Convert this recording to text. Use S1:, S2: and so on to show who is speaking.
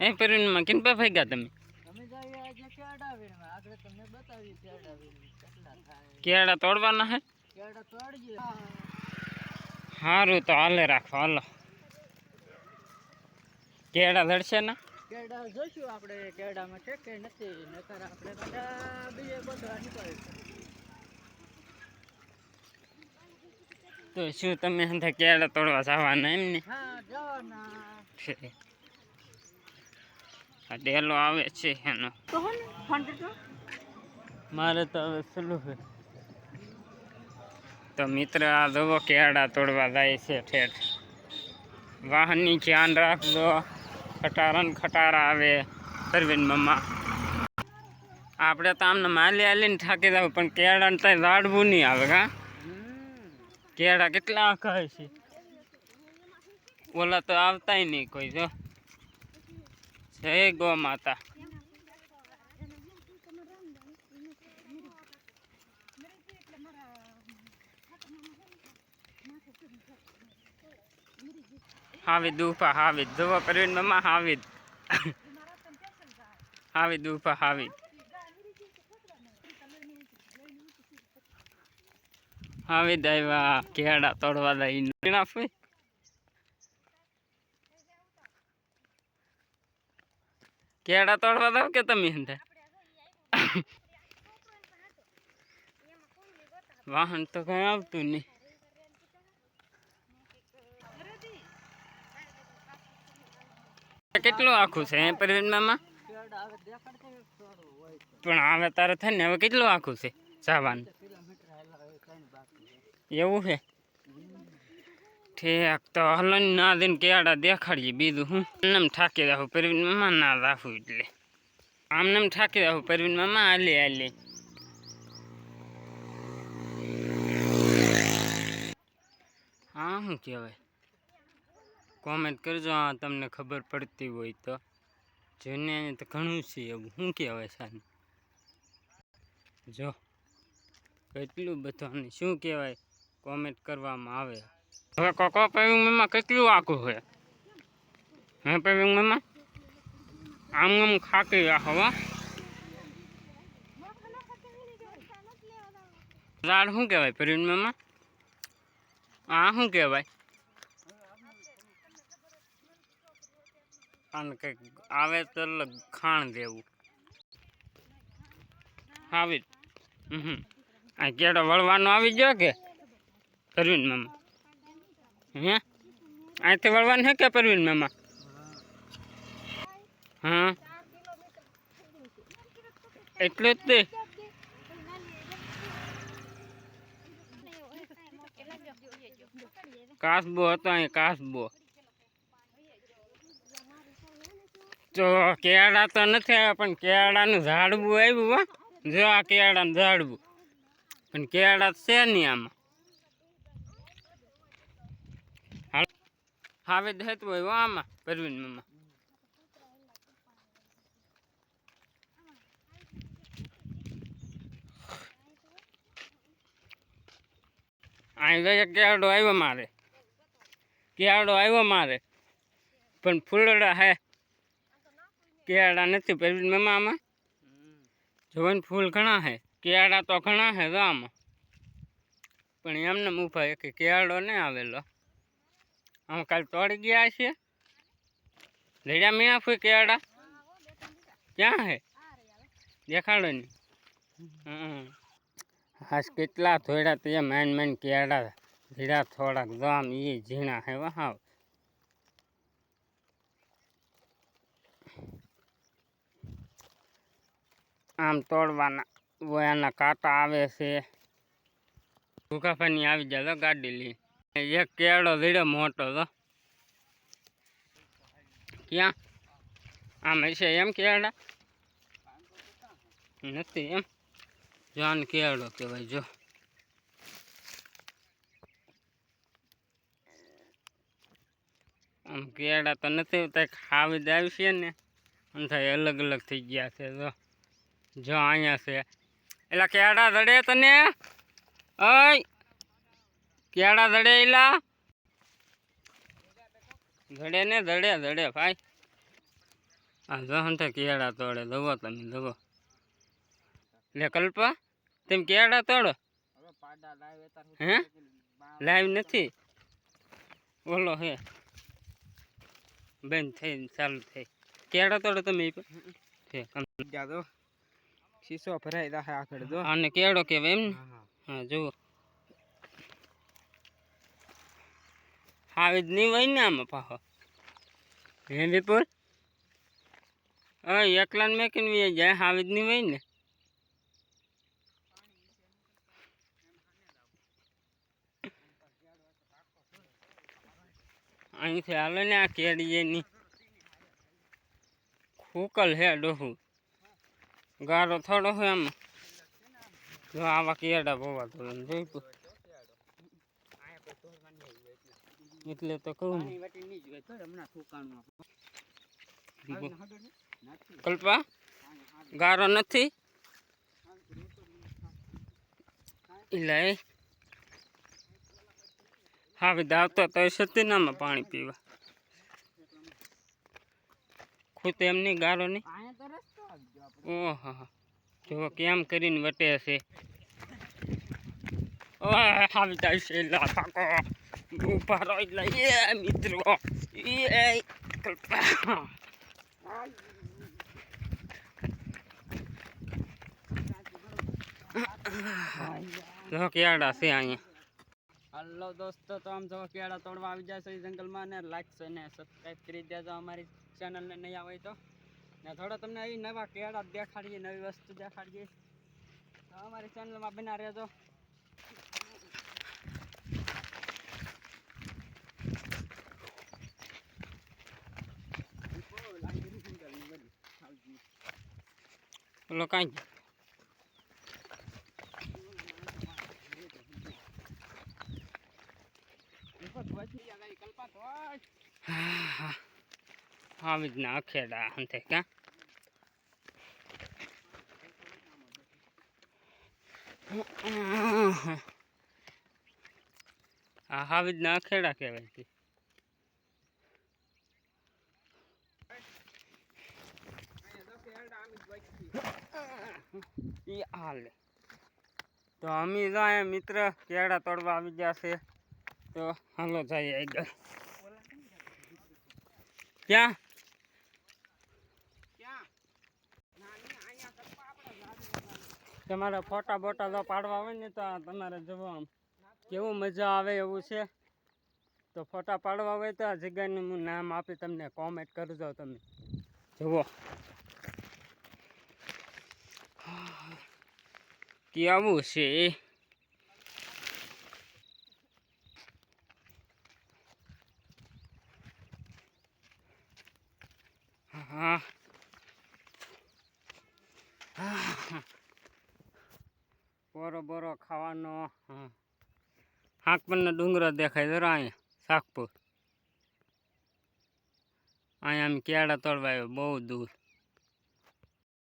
S1: એ પરવીનમાં કિન pay ફેંક્યા તમે
S2: અમે જઈએ આજે કેળા વીણવા આગળ તમને બતાવી કેળા વીણવી કેટલા થાય
S1: કેળા તોડવાના હે
S2: કેળા તોડજે
S1: સારું તો હાલે રાખો હાલો કેળા ધડશે ને
S2: કેળા જોઈશું આપણે કેળામાં છે કે નથી નકર આપણે બધા બીજે બધા નીકળે
S1: તો શું તમે હંધા કેળા તોડવા જવાના એમ ને
S2: હા જવાના
S1: છે. આ ડેલો આવે છે એનો.
S2: તો હો ને ફાંટી તો.
S1: મારે તો હવે સલું છે. તો મિત્ર આ જુઓ કેળા તોડવા જાય છે ઠેઠ. વાહનની ધ્યાન રાખજો. ખટારા ને ખટારા આવે. પરવીન મમ્મા. આપણે તો આમને માલી આલીને થાકી જાવ પણ કેળા ને ત્યાં ઝાડવું નહીં આવે હા? કેળા કેટલા આખા છે? ઓલા તો આવતાય નહીં કોઈ જો. જય ગો માતા. હાવિદ ઉફા હાવિદ. જુઓ પ્રવીણ મમ્મા હાવિદ. હાવિદ ઉફા હાવિદ. હાવિદ આવ્યા, કેળા તોડવા દઈ નાખવી કેળા તોડવા દો કે તમે હંધે વાહન તો કઈ આવતું નહીં કેટલું આખું છે હે પ્રવીણ મામા
S2: કેળા હવે દેખાડશે કે થોડું હોય તો
S1: પણ હવે તારે થાય ને હવે કેટલું આખું છે જવાનું
S2: કિલોમીટર હાલા હવે કઈ બાકી
S1: એવું છે ઠીક તો હલો ના દઈને કેળા દેખાડીએ બીજું હું. આમ થાકી રાખું, પરવીન મામા ના રાખું એટલે. આમને ઠાકી રાખું, પરવીન મામા હાલે હાલે. હા, શું કહેવાય? કોમેન્ટ કરજો, આ તમને ખબર પડતી હોય તો. જોઈને તો ઘણું છે એવું, શું કહેવાય સાને જો કેટલું બધું અને શું કહેવાય? કોમેન્ટ કરવામાં આવે. હવે કોકો પેવિંગમાં કેટલું આખું છે? હે પેવિંગમાં આમ આમ ખાકી રાખો હો ઝાડ શું કહેવાય પેવિંગમાં આ શું કહેવાય? અને કંઈક આવે તો ખાણ દેવું. આવી. હમ આ કેળો વળવાનો આવી ગયો કે? પરવીન મામા હે અહીંથી વળવાનું છે કે પરવીન મામા હા એટલે જ તે કાસબો હતો અહીં કાસબો તો કેળા તો નથી આવ્યા પણ કેળાનું ઝાડવું આવ્યું હો જો આ કેળાનું ઝાડવું પણ કેળા છે નહીં આમાં હવે દેતું હોય હો આમાં પરવીન મામા અહીં જઈએ કેળો આવ્યો મારે કેળો આવ્યો મારે પણ ફૂલડા હે કેળા નથી પરવીન મામા આમાં જોઈને ફૂલ ઘણા હે કેળા તો ઘણા હે જો આમાં પણ એમને ઉભા એક કેળો નહીં આવેલો આમ કાલ તોડી ગયા છે લેડા મીણા ફૂઈ કેળા ક્યાં હે દેખાડો નહીં હમ. હાસ કેટલા થોડા તે મેન મેન કેળા ધીરા થોડાક જો આમ એ ઝીણા હે વહાવ આમ તોડવાના એના કાંટા આવે છે ભૂખાફાની આવી જાય તો ગાડી લઈ એક કેળો ધીરે મોટો તો ક્યાં આમ હશે એમ કેળા નથી એમ જો આને કેળો કહેવાય જો આમ કેળા તો નથી તો ખાવી જ આવશે ને આમ થાય અલગ અલગ થઈ ગયા છે જો જો અહીંયા છે એટલે કેળા દડે તને ઓય કેળા ધડે એલા? ધડે ને ધડે ધડે ભાઈ. આ જહંઠે કેળા તોડે દવો તમે દવો લે કલ્પા તેમ કેળા તોડો. હે? લાઈવ નથી? બોલો હે. બંધ થઈ ચાલુ થઈ. કેળા તોડો તમે.
S3: શીશો ભરાઈ દાહે આખડ જો.
S1: આને કેળો કેવાય એમ ને?
S3: હા
S1: જુઓ. હાવી જ નહીં હોય ને આમાં પાછો. હે વિપુલ હવે એકલાને મેકીને વી જાય, આવી જ નહીં હોય ને. અહીંથી હાલો ને આ કેળીએની ખૂકલ હે ડોહું. ગારો થોડો હોય આમાં. જો આવા કેળા બોવા તો જોઈ
S3: એટલે
S1: તો કહું કલ્પા? ગારો નથી? એટલે હા દાવતો તો સતી પાણી પીવા. ખુદ એમ નહીં ગારો નહીં? ઓહો જો કેમ કરીને વટે છે. ઓહ આવી જાય છે લા થાકો ઉભા રહો એટલે એ મિત્રો એ કલ્પા જો કેળા છે અહીંયા
S3: હલો દોસ્તો તો આમ જો કેળા તોડવા આવી જાય છે જંગલમાં ને લાઈક છે ને સબસ્ક્રાઈબ કરી દેજો અમારી ચેનલને નહીં આવે તો ને થોડો તમને અહીં નવા કેળા દેખાડીએ નવી વસ્તુ દેખાડીએ તો અમારી ચેનલમાં બના રહેજો
S1: ઓલો કાંઈ હા જ ના અખેડા અંતે ક્યાં આ આવી જ ના અખેડા કહેવાય છે ઈ હાલે. તો અમે જાય મિત્ર કેળા તોડવા આવી ગયા છે. તો હાલો જઈએ આગળ. ક્યાં? તમારે ફોટા બોટા જો પાડવા હોય ને તો તમારે જવો આમ. કેવું મજા આવે એવું છે? તો ફોટા પાડવા હોય તો આ જગ્યાનું હું નામ આપી તમને કોમેન્ટ કરજો તમે. જુઓ કેવું છે હા બોરો બોરો ખાવાનો હાંકપણનો ડુંગરો દેખાય જરા અહીંયા શાકપુર અહીંયા આમ કેળા તોડવા આવ્યો બહુ દૂર